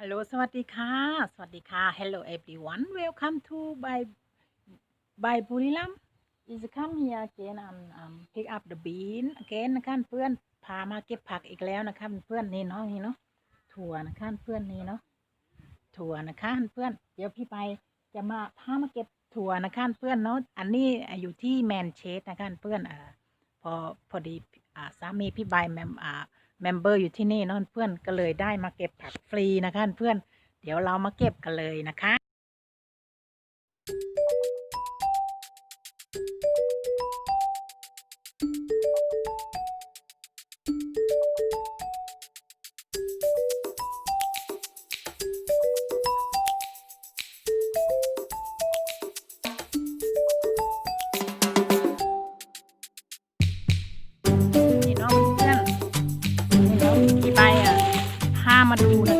ฮัลโหล สวัสดีค่ะ สวัสดีค่ะ Hello everyone welcome to by by บุรีรัมย์ is come here again and um, pick up the bean again นะคะเพื่อนพามาเก็บผักอีกแล้วนะคะเพื่อนนี่เนาะนี่เนาะถั่วนะคะเพื่อนนี่เนาะถั่วนะคะเพื่อนเดี๋ยวพี่ไปจะมาพามาเก็บถั่วนะคะเพื่อนเนาะอันนี้อยู่ที่แมนเชสนะคะเพื่อนอ่าพอพอดีอ่าสามีพี่ใบแมมอ่า เมมเบอร์อยู่ที่นี่นะเพื่อนก็เลยได้มาเก็บผักฟรีนะคะเพื่อนเดี๋ยวเรามาเก็บกันเลยนะคะนี่เพ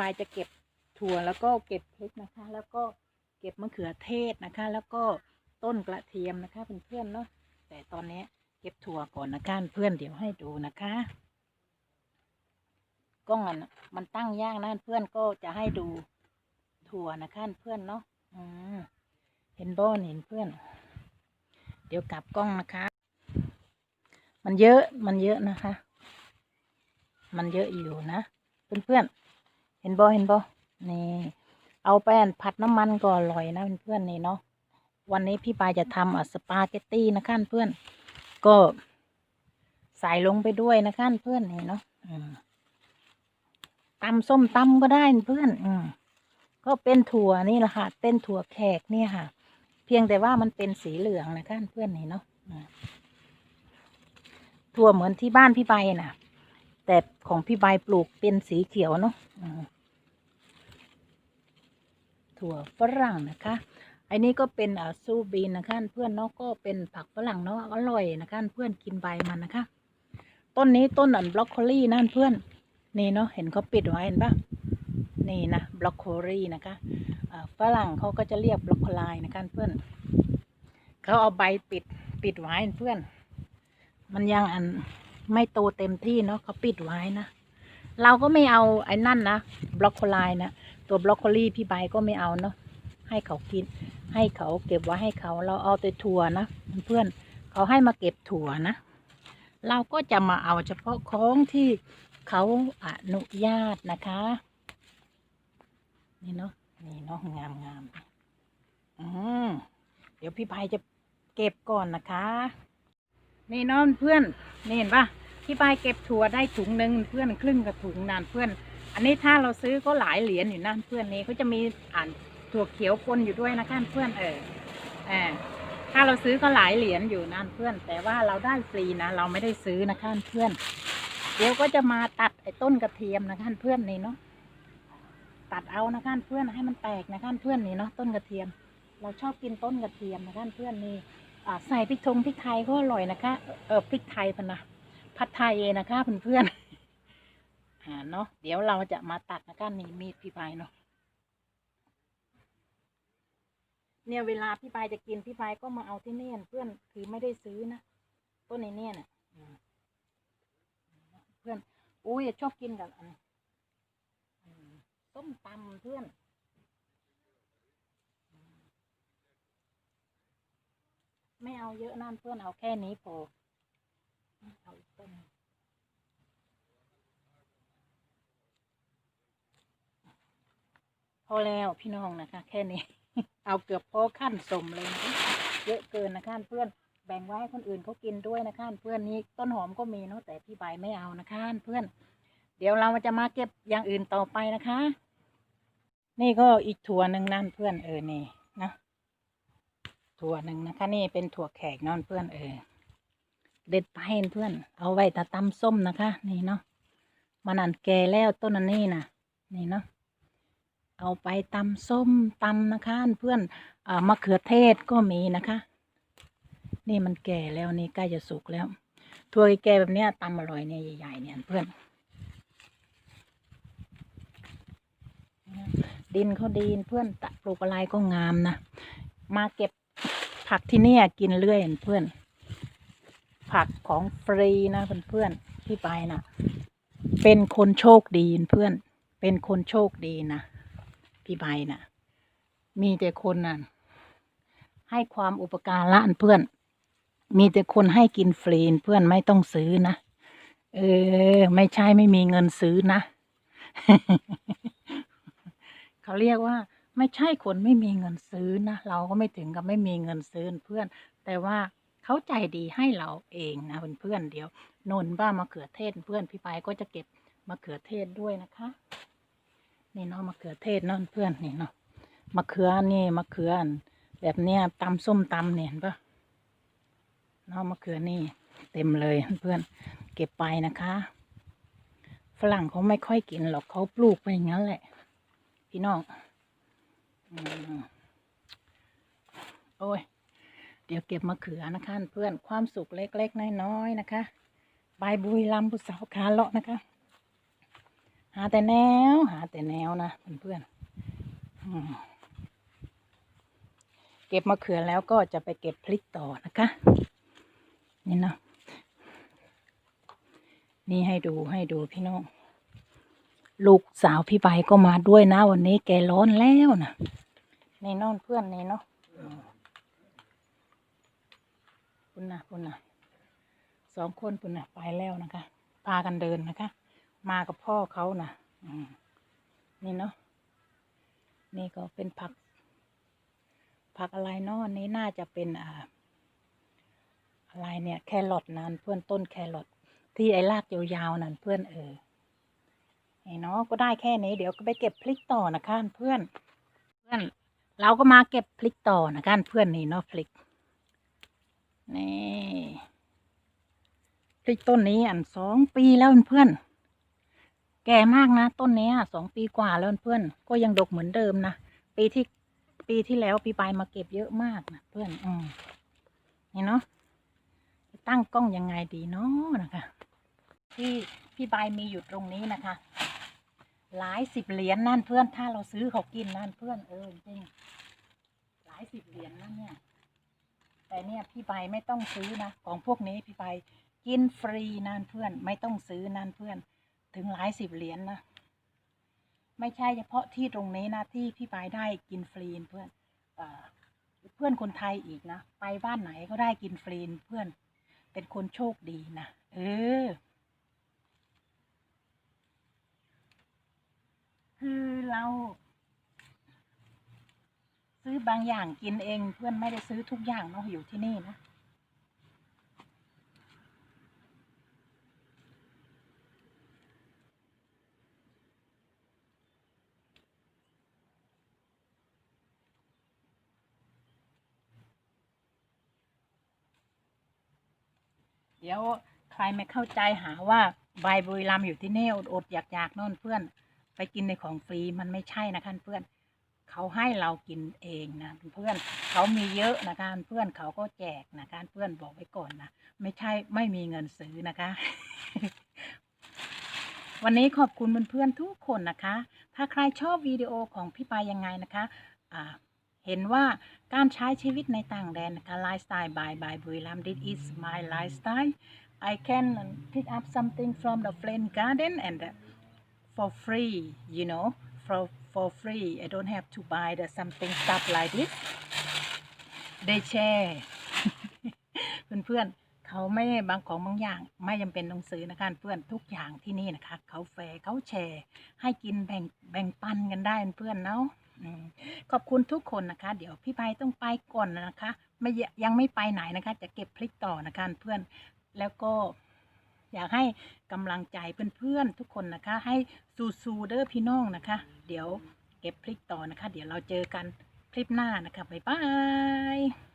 บายจะเก็บถั่วแล้วก็เก็บพริกนะคะ แล้วก็เก็บมะเขือเทศนะคะ แล้วก็ต้นกระเทียมนะคะเพื่อนๆเนาะแต่ตอนนี้เก็บถั่วก่อนนะคะเพื่อนเดี๋ยวให้ดูนะคะกล้องอะมันตั้งยากนะเพื่อนก็จะให้ดูถั่วนะคะเพื่อนเนาะอืมเห็นบอนเห็นเพื่อน เดี๋ยวกลับกล้องนะคะ มันเยอะมันเยอะนะคะ มันเยอะอยู่นะเพื่อนๆ เห็นบอเห็นบอนี่ เอาแป้นผัดน้ำมันก็อร่อยนะเพื่อนๆนี่เนาะวันนี้พี่ปายจะทำอะสปาเกตตี้นะคะเพื่อน ก็ใส่ลงไปด้วยนะคะเพื่อนนี่เนาะตำส้มตำก็ได้เพื่อน อืมก็เป็นถั่วนี่แหละค่ะ เป็นถั่วแขกเนี่ยค่ะ เพียงแต่ว่ามันเป็นสีเหลืองนะคะเพื่อนนี่เนาะถั่วเหมือนที่บ้านพี่ใบน่ะ แต่ของพี่ใบปลูกเป็นสีเขียวเนาะถั่วฝรั่งนะคะอันนี้ก็เป็นซูบีนนะคะเพื่อนเนาะก็เป็นผักฝรั่งเนาะอร่อยนะคะเพื่อนกินใบมันนะคะ ต้นนี้ต้นอันบล็อกโคลี่นั่นเพื่อนนี่เนาะเห็นเขาปิดไว้เห็นปะนี่นะบล็อกโคลี่นะคะฝรั่งเขาก็จะเรียกบล็อกโคลายนะคะเพื่อนเขาเอาใบปิดปิดไว้เพื่อน มันยังอัน ไม่โตเต็มที่เนาะเขาปิดไว้นะ เราก็ไม่เอาไอ้นั่นนะบล็อกโคลนะตัวบล็อกโคลีพี่ใบก็ไม่เอาเนาะให้เขากิน ให้เขาเก็บไว้ให้เขาเราเอาแต่ถั่วนะเพื่อนเขาให้มาเก็บถั่วนะ เราก็จะมาเอาเฉพาะของที่เขาอนุญาตนะคะ นี่เนาะนี่เนาะงามงามอืมเดี๋ยวพี่ไพจะเก็บก่อนนะคะ นี่เน้องเพื่อน นี่เห็นปะ ที่ปายเก็บถั่วได้ถุงหนึ่งเพื่อนครึ่งกับถุงนานเพื่อน อันนี้ถ้าเราซื้อก็หลายเหรียญอยู่นะเพื่อนนี้เขาจะมีอ่านถั่วเขียวปนอยู่ด้วยนะคะเพื่อนเออเออถ้าเราซื้อก็หลายเหรียญอยู่นั่นเพื่อน แต่ว่าเราได้ฟรีนะเราไม่ได้ซื้อนะคะเพื่อน เดี๋ยวก็จะมาตัดไอ้ต้นกระเทียมนะคะเพื่อนนี่เนาะตัดเอานะคะเพื่อนให้มันแตกนะคะเพื่อนนี่เนาะต้นกระเทียม เราชอบกินต้นกระเทียมนะคะเพื่อนนี่ใส่พริกทงพริกไทยก็อร่อยนะคะเออพริกไทยพันนะ ผัดไทยเองนะคะเพื่อนๆอ่าเนาะเดี๋ยวเราจะมาตัดนะคะนี่มีดพี่ปายเนาะเนี่ยเวลาพี่ปายจะกินพี่ปายก็มาเอาที่นี่เพื่อนคือไม่ได้ซื้อนะต้นในเนี่ยน่ะเพื่อนอุ้ยชอบกินกับอันต้มตำเพื่อนไม่เอาเยอะนั่นเพื่อนเอาแค่นี้พอ เอาต้นพอแล้วพี่น้องนะคะ แค่นี้ เอาเกือบพอขั้นสมเลยนะเยอะเกินนะคะเพื่อนแบ่งไว้ให้คนอื่นเขากินด้วยนะคะเพื่อนนี้ต้นหอมก็มีเนาะแต่พี่ใบไม่เอานะคะเพื่อน เดี๋ยวเราจะมาเก็บอย่างอื่นต่อไปนะคะ นี่ก็อีกถั่วหนึ่งนั่นเพื่อนเออนี่นะถั่วหนึ่งนะคะ นี่เป็นถั่วแขกนอนเพื่อนเออ เด็ดไปเพื่อน เอาไว้ตาตำส้มนะคะ นี่เนาะมันอันแก่แล้วต้นอันนี้นะนี่เนาะเอาไปตำส้มตำนะคะ เพื่อนอ่ามะเขือเทศก็มีนะคะ นี่มันแก่แล้วนี่ใกล้จะสุกแล้วถั่วแก่แบบเนี้ยตำอร่อยเนี่ยใหญ่ๆเนี่ยเพื่อน ดินเขาดีเพื่อนตะปลูกอะไรก็งามนะมาเก็บผักที่เนี่ยกินเรื่อยเพื่อน ผักของฟรีนะเพื่อนๆที่ไปนะ่ะเป็นคนโชคดีเพื่อน เป็นคนโชคดีนะพี่ใบนะ่ะมีแต่คนน่ะให้ความอุปการะเพื่อน มีแต่คนให้กินฟรีเพื่อนไม่ต้องซื้อนะเออ ไม่ใช่ไม่มีเงินซื้อนะเขาเรียกว่า ไม่ใช่คนไม่มีเงินซื้อนะเราก็ไม่ถึงกับไม่มีเงินซื้อเพื่อน แต่ว่า เขาใจดีให้เราเองนะเพื่อนๆเดี๋ยวนนบ้ามะเขือเทศเพื่อนพี่ปายก็จะเก็บมะเขือเทศด้วยนะคะนี่เนาะมะเขือเทศเนาะเพื่อนนี่เนาะมะเขือนี่มะเขือนแบบเนี้ยตำส้มตำเนี่ยเห็นปะเนาะมะเขือนี่เต็มเลยเพื่อนเก็บไปนะคะ ฝรั่งเขาไม่ค่อยกินหรอกเขาปลูกไปอย่างนั้นแหละ พี่น้องอโอ้ย เดี๋ยวเก็บมะเขือนะคะ เพื่อนความสุขเล็กๆน้อยๆนะคะใบบุยลำผู้สาวขาเลาะนะคะ หาแต่แนว หาแต่แนวนะเพื่อนๆอืมเก็บมะเขือแล้วก็จะไปเก็บพริกต่อนะคะ นี่เนาะนี่ให้ดูให้ดูพี่น้องลูกสาวพี่ใบก็มาด้วยนะ วันนี้แกร้อนแล้วนะในนอนเพื่อนในเนาะุณนะคุณนะสองคนคุณนะไปแล้วนะคะ พากันเดินนะคะ มากับพ่อเขานะนี่เนาะนี่ก็เป็นผัก ผักอะไรเนาะอันนี้น่าจะเป็นอ่า อะไรเนี่ย แครอทนั่นเพื่อนต้นแครอทที่ไอ้รากยาวๆนั่นเพื่อนเออไอ้เนาะก็ได้แค่นี้เดี๋ยวก็ไปเก็บพริกต่อนะคะเพื่อนเพื่อนเราก็มาเก็บพริกต่อนะคะเพื่อนนี่เนาะพริก นี่พริกต้นนี้อันสองปีแล้วเพื่อน แก่มากนะ ต้นนี้สองปีกว่าแล้วเพื่อน ก็ยังดกเหมือนเดิมนะ ปีที่ปีที่แล้วปีปลายมาเก็บเยอะมากนะเพื่อน อืมนี่เนาะตั้งกล้องยังไงดีเนาะนะคะ ที่พี่ใบมีอยู่ตรงนี้นะคะ หลายสิบเหรียญนั่นเพื่อน ถ้าเราซื้อเขากินนั่นเพื่อนเออจริงหลายสิบเหรียญนั่นเนี่ย แต่เนี่ยพี่ใบไม่ต้องซื้อนะของพวกนี้พี่ใบกินฟรีนั่นเพื่อน ไม่ต้องซื้อนั่นเพื่อน ถึงหลายสิบเหรียญนะไม่ใช่เฉพาะที่ตรงนี้นะที่พี่ใบได้กินฟรีเพื่อนเอเพื่อนคนไทยอีกนะไปบ้านไหนก็ได้กินฟรีเพื่อน เป็นคนโชคดีนะเออคือเรา ซื้อบางอย่างกินเองเพื่อนไม่ได้ซื้อทุกอย่างเนาะอยู่ที่นี่นะเดี๋ยวใครไม่เข้าใจหาว่าใบบุรีรัมอยู่ที่นี่อดอดๆอยากอยากๆโน่นเพื่อน ไปกินในของฟรีมันไม่ใช่นะคะเพื่อน เขาให้เรากินเองนะเพื่อนเขามีเยอะนะคะเพื่อนเขาก็แจกนะคะเพื่อนบอกไว้ก่อนนะไม่ใช่ไม่มีเงินซื้อนะคะ วันนี้ขอบคุณเพื่อนๆทุกคนนะคะ ถ้าใครชอบวิดีโอของพี่ปายยังไงนะคะเห็นว่าการใช้ชีวิตในต่างแดนนะคะไลฟ์สไตล์บายบายบุรีรัมย์ this is my lifestyle I can pick up something from the flame garden and for free you know for for free I don't have to buy the something stuff like this they share เพื่อนๆเขาไม่บางของบางอย่าง ไม่จำเป็นต้องซื้อนะคะเพื่อนทุกอย่างที่นี่นะคะ เขาแฟร์เขาแชร์ ให้กินแบ่งแบ่งปันกันได้เพื่อนเนาะขอบคุณทุกคนนะคะ เดี๋ยวพี่ไปต้องไปก่อนนะคะ ไม่ยังไม่ไปไหนนะคะ จะเก็บพริกต่อนะคะเพื่อนแล้วก็ อยากให้กำลังใจเพื่อนๆทุกคนนะคะ ให้สู้ๆเด้อพี่น้องนะคะ เดี๋ยวเก็บพริกต่อนะคะ เดี๋ยวเราเจอกันคลิปหน้านะคะบ๊ายบาย